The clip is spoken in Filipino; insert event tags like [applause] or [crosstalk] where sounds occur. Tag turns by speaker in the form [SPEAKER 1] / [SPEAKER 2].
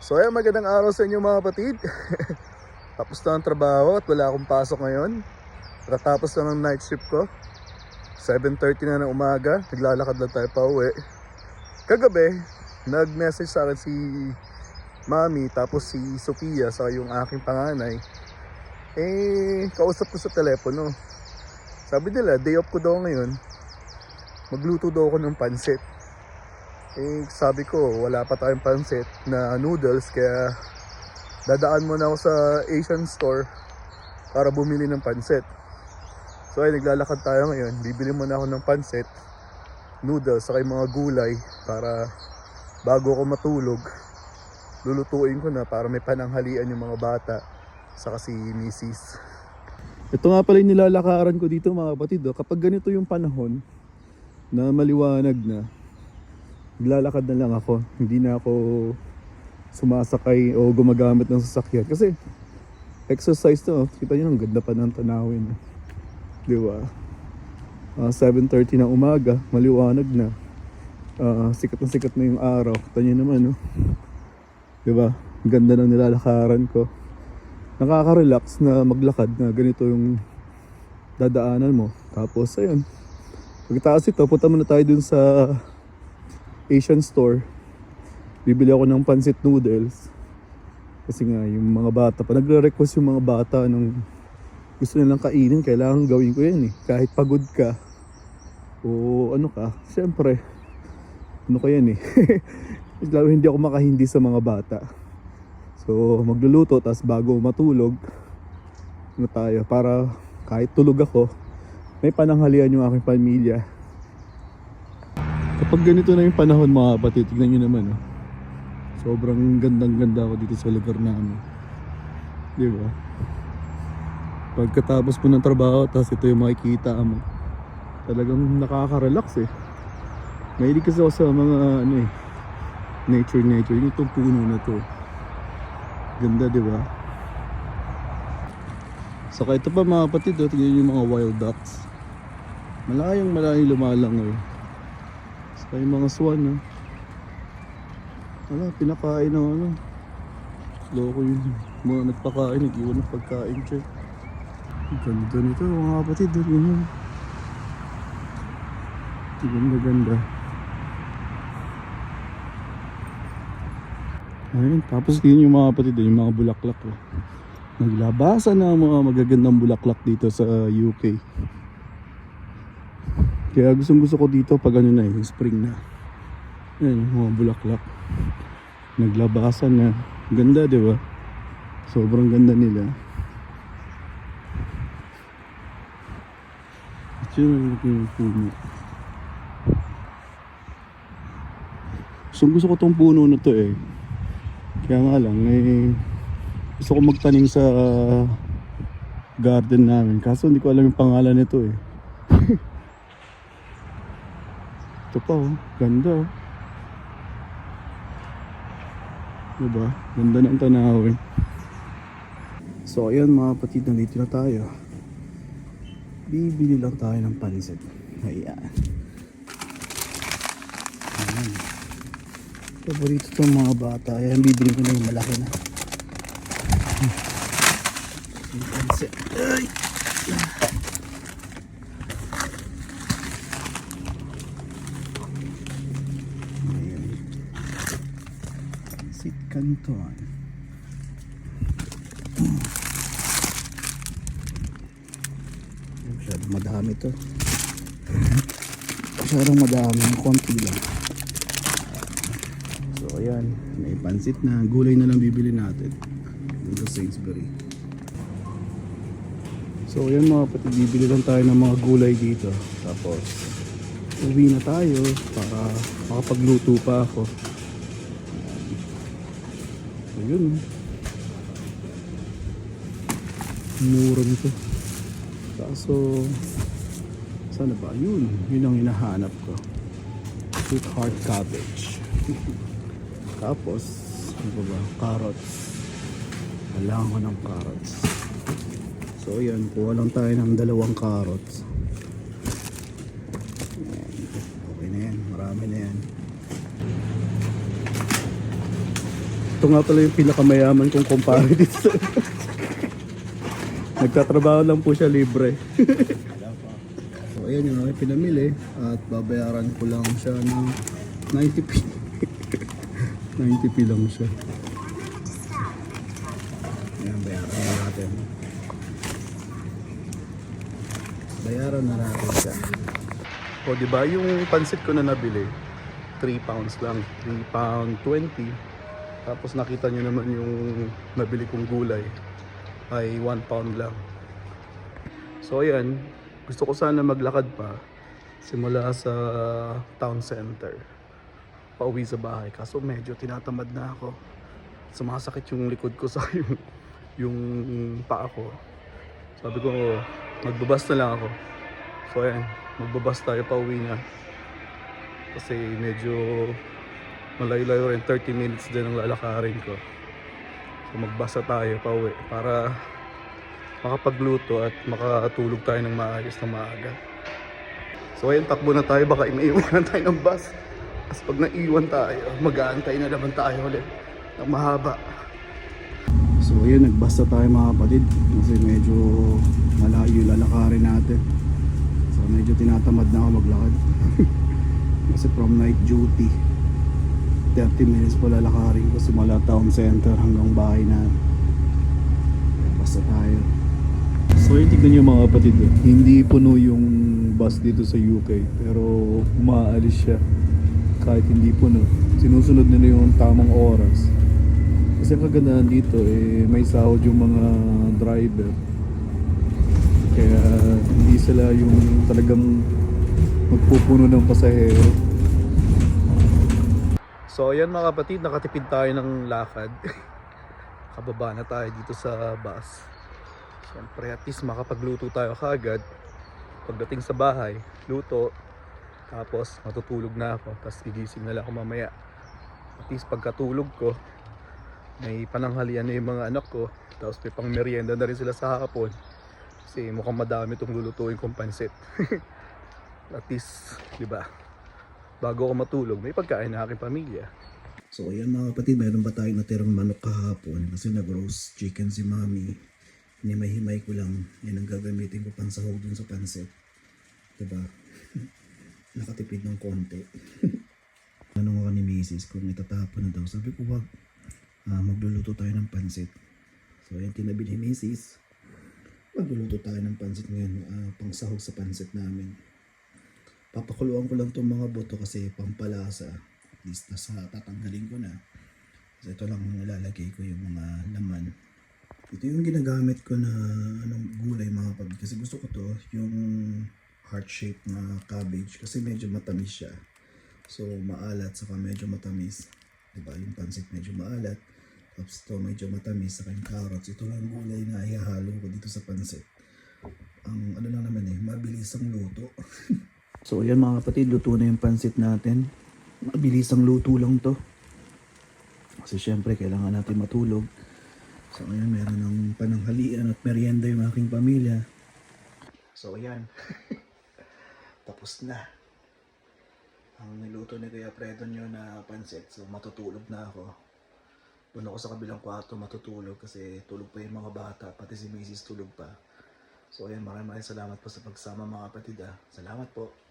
[SPEAKER 1] So ayan, magandang araw sa inyo mga kapatid. [laughs] Tapos na ang trabaho at wala akong pasok ngayon. Tatapos na ng night shift ko. 7.30 na ng umaga, naglalakad lang tayo pa uwi. Kagabi, nag-message sa akin si Mami tapos si Sophia sa yung aking panganay. Eh, kausap ko sa telepono. Sabi nila, day off ko daw ngayon. Magluto daw ako ng pansit. Eh, sabi ko, wala pa tayong pansit na noodles, kaya dadaan muna ako sa Asian store para bumili ng pansit. So ay naglalakad tayo ngayon, bibili muna ako ng pansit, noodles, saka mga gulay para bago ako matulog, lulutuin ko na para may pananghalian yung mga bata, saka si Mrs. Ito nga pala yung nilalakaran ko dito mga kapatid. oh. Kapag ganito yung panahon na maliwanag na, naglalakad na lang ako. Hindi na ako sumasakay o gumagamit ng sasakyan. Kasi exercise to. oh. Kita nyo, ang ganda pa ng tanawin. Di ba? Ah, 7.30 na umaga, maliwanag na. Ah, sikat na sikat na yung araw. Kita nyo naman, no? Di ba? Ganda ng nilalakaran ko. Nakaka-relax na maglakad na ganito yung dadaanan mo. Tapos, ayun. Pagkatapos ito, punta muna tayo dun sa Asian store. Bibili ako ng pancit noodles. Kasi nga, yung mga bata pa, nagre-request yung mga bata ng gusto nilang kainin, kailangan gawin ko yan eh. Kahit pagod ka, o ano ka, syempre, ano ko yan eh. [laughs] Lalo hindi ako makahindi sa mga bata. So, magluluto, tapos bago matulog, ano tayo, para kahit tulog ako, may pananghalian yung aking pamilya. Kapag ganito na yung panahon mga kapatid, tignan nyo naman. Oh. Sobrang gandang ganda ako dito sa lugar namin. Di ba? Pagkatapos mo ng trabaho, tapos ito yung makikita mo. Talagang nakaka-relax eh. Mahilig kasi ako sa mga ano eh, nature nature. Yung itong puno na to. Ganda di ba? Saka ito pa mga kapatid, oh, tingnan yung mga wild ducks. Malayang malayang lumalangoy. Saka yung mga swan, no? Wala, pinakain ng ano. Loko yung mga nagpakain, nag-iwan ng pagkain. Ang Ganda nito, mga kapatid, oh, yun Ganda, ganda. Ayun, tapos yun yung mga kapatid, yung mga bulaklak. Oh. Naglabasan na mga magagandang bulaklak dito sa UK. Kaya gustong gusto ko dito pag ano na yung spring na. Ayan, mga bulaklak. Naglabasan na. Ganda, di ba? Sobrang ganda nila. At yun ang yung puno. So gusto ko tong puno na to eh. Kaya nga lang eh gusto ko magtanim sa garden namin. Kaso hindi ko alam yung pangalan nito eh. Ito pa oh, ganda oh. Diba? Ganda ng tanawin. So ayan mga kapatid, nandito na tayo. Bibili lang tayo ng pansit. Ayan. Ayan. Paborito itong mga bata. Ayan, bibili ko na yung malaki na. Yung pansit. Ay! Ayan. Canton. Masyadong madami to. Masyadong madami. Konti lang. So ayan, may pansit na. Gulay na lang bibili natin. Dito sa Sainsbury. So ayan mga kapatid, bibili lang tayo ng mga gulay dito. Tapos, uwi na tayo para makapagluto pa ako. So yun. oh. Mura nito. Kaso, sana ba? Yun, yun ang hinahanap ko. Sweet heart cabbage. [laughs] Tapos, ano ba? Carrots. Kailangan ko ng carrots. So, yan. Kuha lang tayo ng dalawang carrots. Ayan. Okay na yan. Marami na yan. Ito nga pala yung pinakamayaman kong kumpare dito sa... Nagtatrabaho lang po siya libre. [laughs] so ayan yung aking pinamili at babayaran ko lang siya ng 90p. 90p [laughs] lang siya. Ayan, bayaran na natin. Bayaran na natin siya. O di ba yung pansit ko na nabili, 3 pounds lang, 3 pound 20. Tapos nakita nyo naman yung nabili kong gulay ay 1 pound lang. So ayan, gusto ko sana maglakad pa simula sa town center pauwi sa bahay. Kaso medyo tinatamad na ako. Sumasakit yung likod ko sa [laughs] yung, yung paa ko. Sabi ko magbabas na lang ako. So ayan. Magbabas tayo pauwi na. Kasi medyo malayo-layo rin 30 minutes din ang lalakarin ko. So magbasa tayo pauwi para makapagluto at makatulog tayo ng maayos na maaga. So ayun takbo na tayo. Baka maiwan tayo ng bus. Tapos pag naiwan tayo mag-aantay na naman tayo ulit. Ng mahaba. So ayun nagbasa tayo mga kapatid. Kasi medyo malayo lalakarin natin. So medyo tinatamad na ako maglakad. [laughs] Kasi from night duty 30 minutes po lalakarin ko simula town center hanggang bahay na. Basta tayo. So yun tignan nyo mga kapatid eh. hindi puno yung bus dito sa UK pero umaalis siya kahit hindi puno. Sinusunod nila yung tamang oras. Kasi ang kagandahan dito eh may sahod yung mga driver. Kaya hindi sila yung talagang magpupuno ng pasahero So ayan mga kapatid, nakatipid tayo ng lakad. [laughs] Kababa na tayo dito sa bus. Siyempre at least makapagluto tayo kagad. Pagdating sa bahay, luto. Tapos matutulog na ako. Tapos gigising na lang ako mamaya. At least pagkatulog ko, may pananghalian na yung mga anak ko. Tapos may pang merienda na rin sila sa hapon. Kasi mukhang madami itong lulutuin kong pansit. [laughs] at least, di ba? Bago ako matulog, may pagkain na aking pamilya. So ayan mga kapatid, mayroon ba tayong natirang manok kahapon? Kasi nag-roast chicken si mami. Hinimay-himay ko lang. Yan ang gagamitin ko pansahog dun sa pansit. Diba? [laughs] Nakatipid ng konti. [laughs] Tanong ako ni Mrs. kung itatapon na daw. Sabi ko wag. Ah, magluluto tayo ng pansit. So ayan tinabi ni Mrs. Magluluto tayo ng pansit ngayon. ah, pangsahog sa pansit namin papakuluan ko lang itong mga buto kasi pampalasa. At least nasa tatanggalin ko na. Kasi ito lang nilalagay ko yung mga laman. Ito yung ginagamit ko na anong gulay mga pag kasi gusto ko to yung heart shape na cabbage kasi medyo matamis siya. So maalat saka medyo matamis. 'Di ba? Yung pansit medyo maalat. Tapos ito medyo matamis saka yung carrots. Ito lang gulay na ihahalo ko dito sa pansit. Ang ano lang naman eh, mabilis ang luto. [laughs] So ayan mga kapatid, luto na yung pansit natin. Mabilis ang luto lang to. Kasi syempre kailangan natin matulog. So ayan, meron ng pananghalian at merienda yung aking pamilya. So ayan. [laughs] Tapos na. Ang niluto ni Kuya Fredo nyo na pansit. So matutulog na ako. Doon ako sa kabilang kwarto matutulog kasi tulog pa yung mga bata. Pati si Mrs. tulog pa. So ayan, maraming maraming salamat po sa pagsama mga kapatid ah. Salamat po.